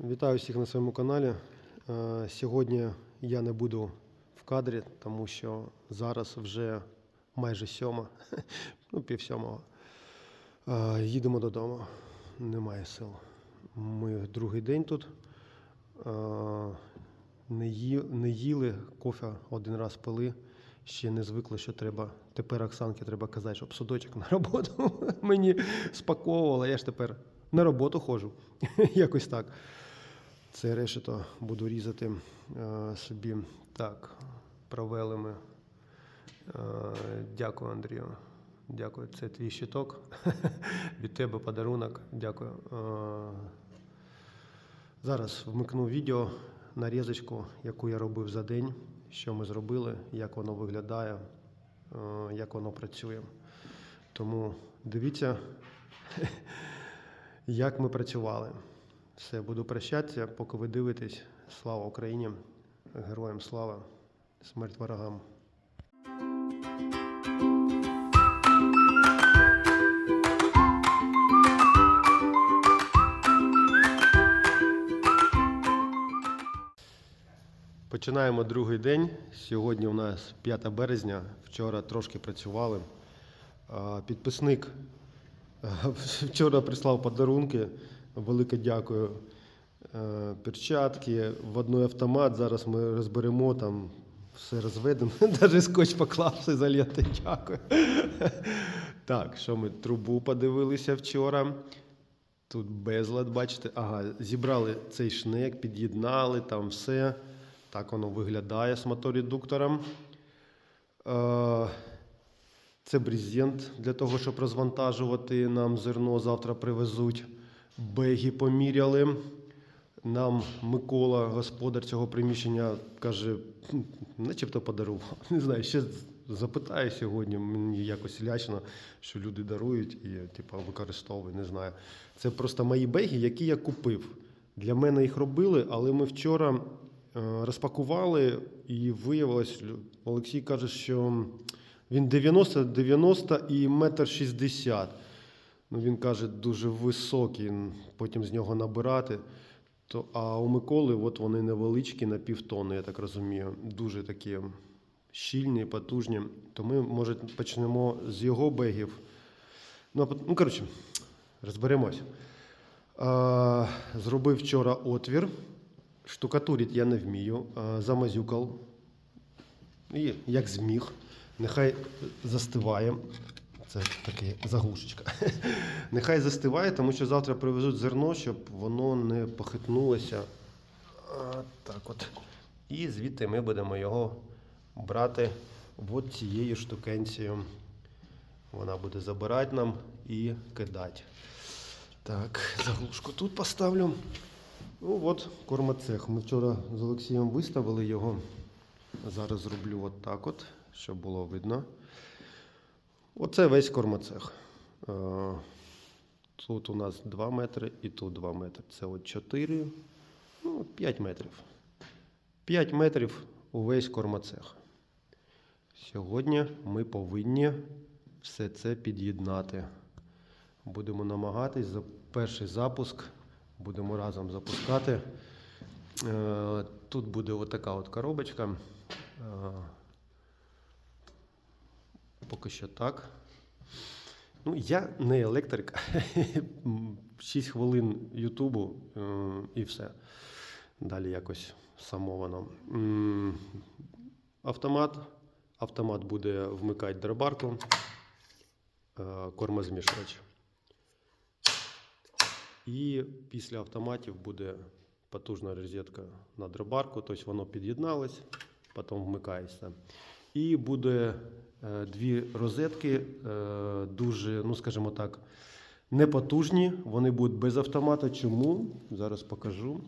Вітаю всіх на своєму каналі. Е, Сьогодні я не буду в кадрі, тому що зараз вже майже сьома, ну пів сьомого. Е, Їдемо додому. Немає сил. Ми другий день тут. Е, Не, ї, не їли, кофе один раз пили. Ще не звикли, що треба. Тепер Оксанки треба казати, щоб судочок на роботу мені спаковувала. Я ж тепер на роботу ходжу. Якось так. Це решето буду різати е, собі. Так, провели ми. Е, дякую, Андрію. Дякую. Це твій щиток. Від тебе подарунок. Дякую. Е, зараз вмикну відео, нарізочку, яку я робив за день, що ми зробили, як воно виглядає, як воно працює. Тому дивіться, як ми працювали. Все, буду прощатися, поки ви дивитесь. Слава Україні! Героям слава! Смерть ворогам! Починаємо другий день. Сьогодні у нас 5 березня. Вчора трошки працювали. Підписник вчора прислав подарунки. Велике дякую. Е, Перчатки, в одной автомат. Зараз ми розберемо там. Все розведемо. Навіть скотч поклав з ізоленти. Дякую. Так, що ми трубу подивилися вчора. Тут безлад, бачите. Ага, зібрали цей шнек, під'єднали там все. Так воно виглядає з моторедуктором. Е, Це брезент для того, щоб розвантажувати нам зерно. Завтра привезуть. Беги поміряли. Нам Микола, господар цього приміщення, каже, начебто подарував. Не знаю, ще запитаю сьогодні. Мені якось лячно, що люди дарують і типу, використовують. Не знаю. Це просто мої беги, які я купив. Для мене їх робили, але ми вчора е, розпакували і виявилось, Олексій каже, що він 90-90 і метр 60. Ну, він каже, дуже високий, потім з нього набирати. То, а у Миколи от вони невеличкі на півтони, я так розумію. Дуже такі щільні, потужні. То ми, може, почнемо з його бегів. Ну, ну коротше, розберемось. Зробив вчора отвір. Штукатурити я не вмію. Замазюкав. І як зміг. Нехай застиває. Це таке заглушечка. Нехай застиває, тому що завтра привезуть зерно, щоб воно не похитнулося. А, так от. І звідти ми будемо його брати от цією штукенцією. Вона буде забирати нам і кидати. Так, заглушку тут поставлю. Ну от кормоцех. Ми вчора з Олексієм виставили його. Зараз зроблю от так от, щоб було видно. Оце весь кормоцех. Е, Тут у нас 2 метри і тут 2 метри. Це от 4, ну, 5 метрів. 5 метрів увесь кормоцех. Сьогодні ми повинні все це під'єднати. Будемо намагатись за перший запуск. Будемо разом запускати. Е, Тут буде отака от коробочка. Поки що так. Ну, я не електрик. 6 хвилин Ютубу е, і все. Далі якось само воно. Автомат. Автомат буде вмикати дробарку. е, Кормозмішувач. І після автоматів буде потужна розетка на дробарку, тобто воно під'єдналось, потім вмикається. І буде е, дві розетки, е, дуже, ну скажімо так, непотужні. Вони будуть без автомата. Чому? Зараз покажу.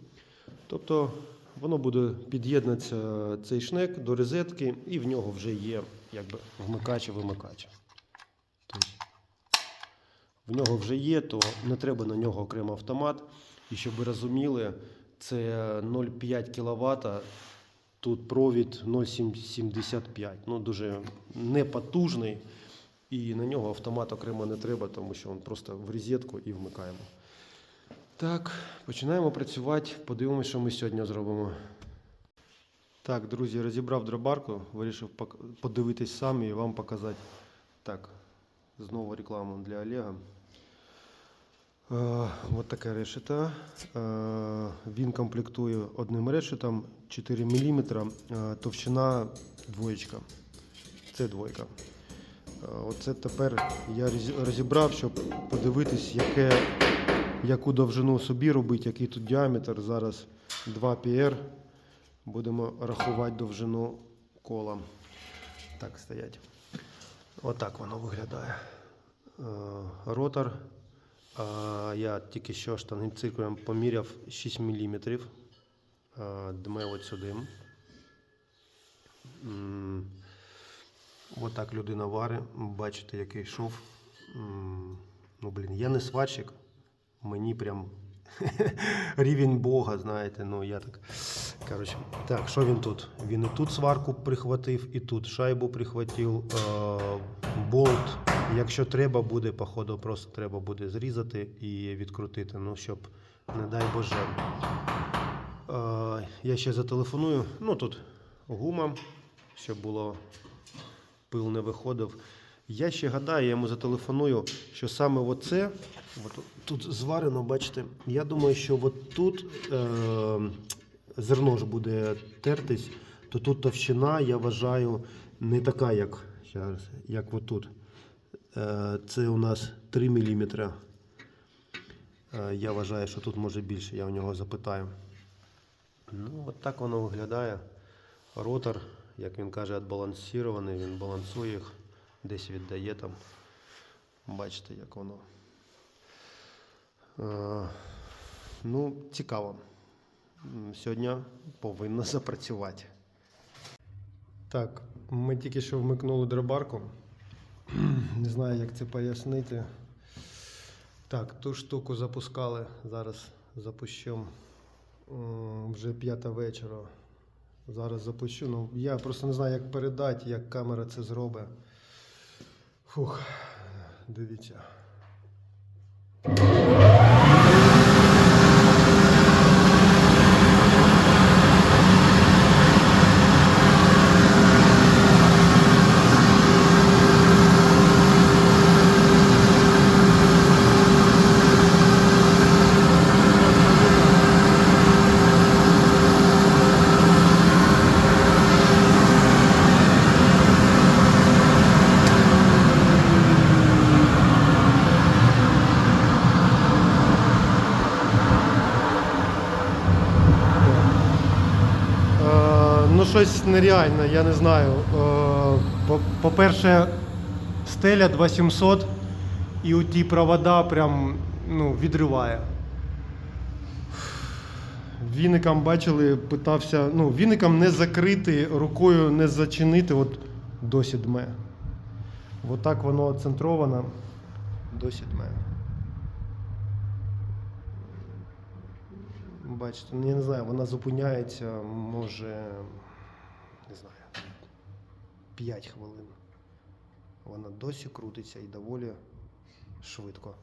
Тобто воно буде під'єднатися цей шнек до розетки, і в нього вже є якби, вмикач і вимикач. Тобто в нього вже є, то не треба на нього окремо автомат. І щоб ви розуміли, це 0,5 кВт, тут провід 0,75. Ну, дуже непотужний. І на нього автомат окремо не треба, тому що він просто в розетку і вмикаємо. Так, починаємо працювати. Подивимося, що ми сьогодні зробимо. Так, друзі, розібрав дробарку, вирішив подивитись сам і вам показати. Так, знову рекламу для Олега. Е, от таке решета. Е, він комплектує одним решетом 4 мм, е, товщина двоєчка. Це двойка. Оце тепер я розібрав, щоб подивитись, яке, яку довжину собі робити, який тут діаметр. Зараз 2 PR. Будемо рахувати довжину кола. Так стоять. Отак воно виглядає. Ротор. Я тільки що штангенциркулем поміряв 6 мм. Дме от сюди. Отак людина варить. Бачите, який шов. Ну, блін, я не сварщик. Мені прям рівень Бога, знаєте. Ну, я так. Коротше, так, що він тут? Він і тут сварку прихватив, і тут шайбу прихватив. Болт. Якщо треба буде, походу, просто треба буде зрізати і відкрутити. Ну, щоб, не дай Боже. Е, я ще зателефоную. Ну, тут гума, щоб було пил не виходив. Я ще гадаю, я йому зателефоную, що саме оце, от тут зварено, бачите, я думаю, що от тут е, зерно ж буде тертись, то тут товщина, я вважаю, не така, як, як отут. Е, це у нас 3 мм. Е, я вважаю, що тут може більше, я у нього запитаю. Ну, от так воно виглядає. Ротор, як він каже, відбалансований, він балансує їх, десь віддає там. Бачите, як воно. Е, ну, цікаво. Сьогодні повинно запрацювати. Так, ми тільки що вмикнули дробарку. Не знаю, як це пояснити. Так, ту штуку запускали. Зараз запущу. Вже п'ята вечора. Зараз запущу. Ну, я просто не знаю, як передати, як камера це зробить. Фух, дивіться. Щось нереальне, я не знаю. Е, по- по-перше, стеля 2700 і у ті провода прям ну, відриває. Віникам бачили, питався, ну, віникам не закрити, рукою не зачинити, от досі дме. Отак воно центровано, досі дме. Бачите, ну, я не знаю, вона зупиняється, може, не знаю, 5 хвилин. Вона досі крутиться і доволі швидко.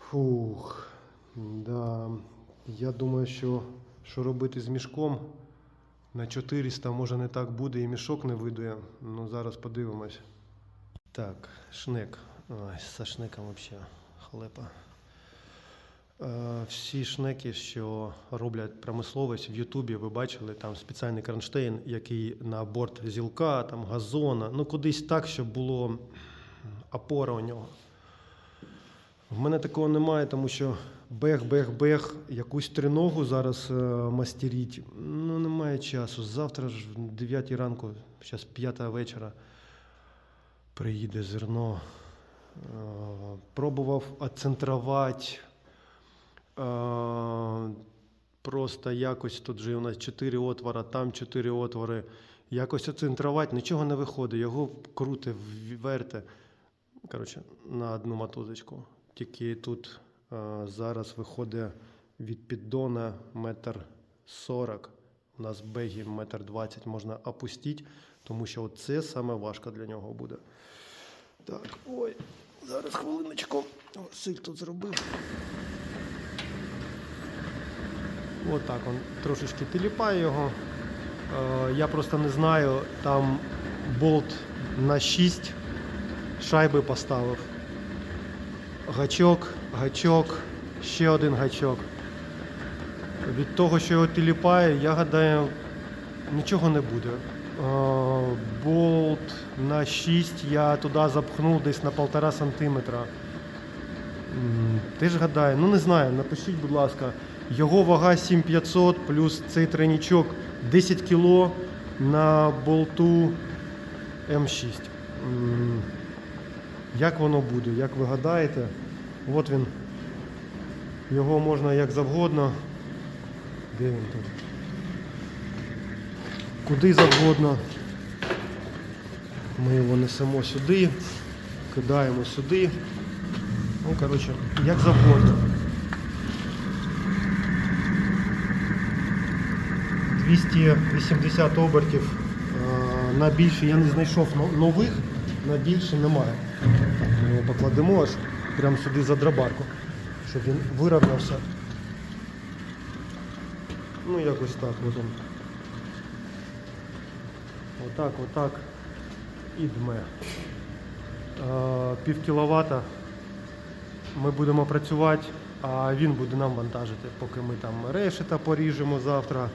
Фух, да. Я думаю, що, що робити з мішком на 400 може не так буде і мішок не видує. Ну зараз подивимось. Так, шнек. Ой, со шнеком взагалі хлепа. Е, Всі шнеки, що роблять промисловість в Ютубі, ви бачили там спеціальний кронштейн, який на борт зілка, там газона, ну кудись так, щоб було опора у нього. В мене такого немає, тому що бех-бех-бех, якусь триногу зараз е, мастеріть. Ну, немає часу. Завтра ж в 9 ранку, зараз 5 вечора, приїде зерно. Е, Пробував оцентрувати. Просто якось тут же у нас 4 отвора, там 4 отвори. Якось оцентрувати, нічого не виходить. Його круте, верте. Коротше, на одну мотузочку. Тільки тут е, зараз виходить від піддона метр сорок. У нас бегі метр двадцять можна опустити, тому що це саме важко для нього буде. Так, ой, зараз хвилиночку. Василь тут зробив. Отак он трошечки тіліпає його. Е, Я просто не знаю, там болт на 6 шайби поставив. Гачок, гачок, ще один гачок. Від того, що його тіліпає, я гадаю, нічого не буде. Е, Болт на 6 я туди запхнув десь на 1,5 сантиметра. Ти ж гадаю, ну не знаю, напишіть, будь ласка, його вага 7500 плюс цей тройнічок 10 кг на болту М6. Як воно буде, як ви гадаєте? От він. Його можна як завгодно. Де він тут? Куди завгодно. Ми його несемо сюди, кидаємо сюди. Ну, коротше, як завгодно. 280 обертів. Е, На більше я не знайшов нових, на більше немає. Ми його покладемо аж прямо сюди за драбарку, щоб він вирівнявся. Ну, якось так. От он. Отак, отак. І дме. Е, Пів кіловата ми будемо працювати, а він буде нам вантажити, поки ми там решета поріжемо завтра,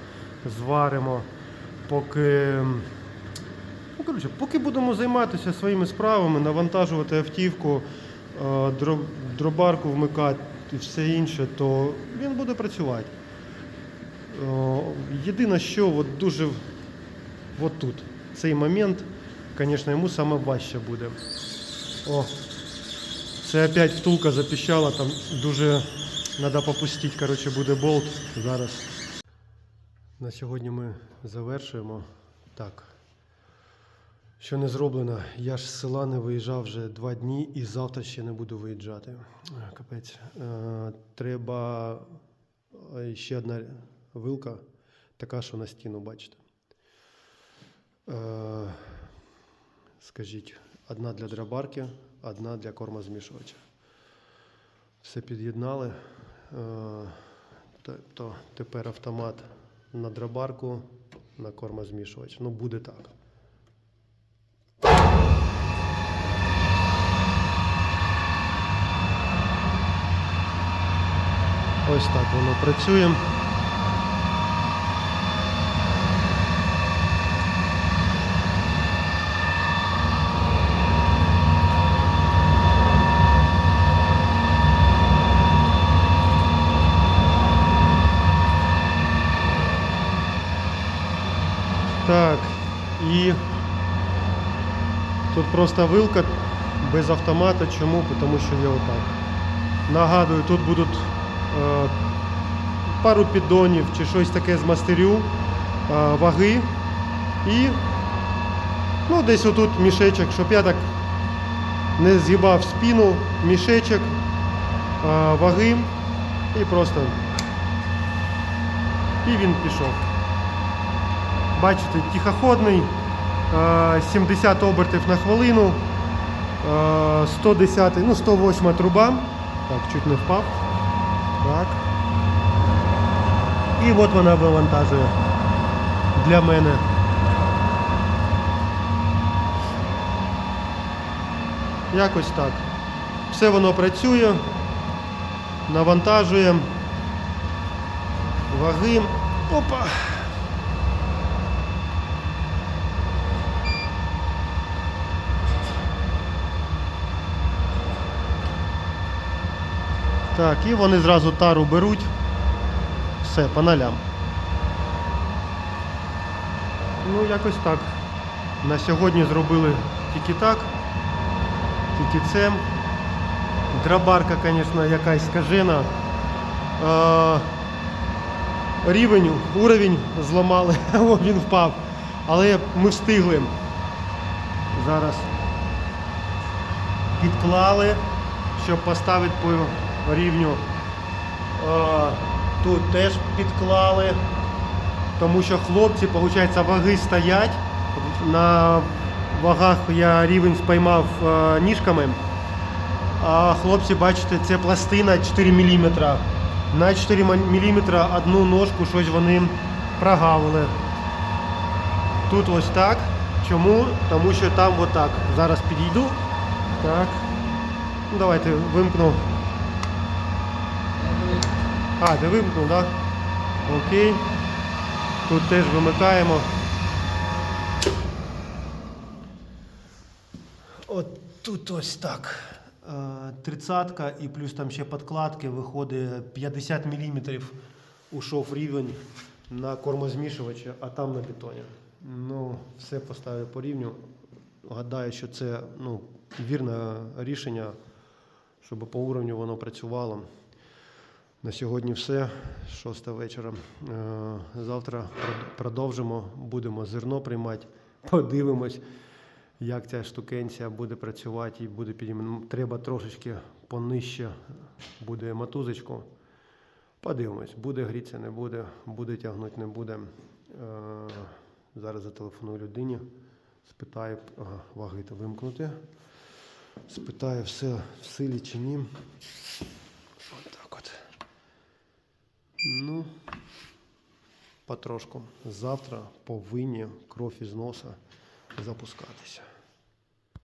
зваримо, поки. Ну, коротше, поки будемо займатися своїми справами, навантажувати автівку, е, дробарку вмикати і все інше, то він буде працювати. Е, Єдине, що от дуже от тут, цей момент, звісно, йому саме важче буде. О, це опять втулка запіщала, там дуже треба попустити, коротше, буде болт зараз. На сьогодні ми завершуємо. Так. Що не зроблено, я ж з села не виїжджав вже два дні і завтра ще не буду виїжджати. Капець. Е, треба е, ще одна вилка, така, що на стіну, бачите. Е, скажіть, одна для драбарки, одна для кормозмішувача. Все під'єднали. Тобто тепер автомат на драбарку, на кормозмішувач. Ну, буде так. Ось так воно працює. Так, і тут просто вилка без автомата. Чому? Тому що є отак. Нагадую, тут будуть е, пару піддонів чи щось таке з мастерю, е, ваги і ну, десь отут мішечок, щоб я так не згибав спину, мішечок, е, ваги і просто і він пішов. Бачите, тихоходний, 70 обертів на хвилину, е, 110, ну 108 труба. Так, чуть не впав. Так. І от вона вивантажує для мене. Якось так. Все воно працює, навантажує ваги. Опа! Так, і вони зразу тару беруть. Все, по нолям. Ну, якось так. На сьогодні зробили тільки так. Тільки це. Драбарка, звісно, якась скажена. Рівень, уровень зламали, О, він впав. Але ми встигли. Зараз підклали, щоб поставити по рівню. Е, Тут теж підклали, тому що хлопці, виходить, ваги стоять. На вагах я рівень спіймав е, ніжками. А хлопці, бачите, це пластина 4 мм. на 4 мм одну ножку щось вони прогавили. Тут ось так. Чому? Тому що там отак. Зараз підійду. Так. Ну, давайте вимкну. А, ти вимкнув, так? Окей. Тут теж вимикаємо. От тут ось так. Тридцятка і плюс там ще подкладки виходить 50 мм ушов рівень на кормозмішувачі, а там на бетоні. Ну, все поставив по рівню. Гадаю, що це ну, вірне рішення, щоб по уровню воно працювало. На сьогодні все. Шоста вечора. Е, Завтра продовжимо, будемо зерно приймати, подивимось, як ця штукенція буде працювати і буде підійм... Треба трошечки понижче буде мотузочку. Подивимось, буде грітися, не буде, буде тягнути, не буде. Е, Зараз зателефоную людині, спитаю, ага, ваги вимкнути. Спитаю, все в силі чи ні. Ну, потрошку. Завтра повинні кров із носа запускатися.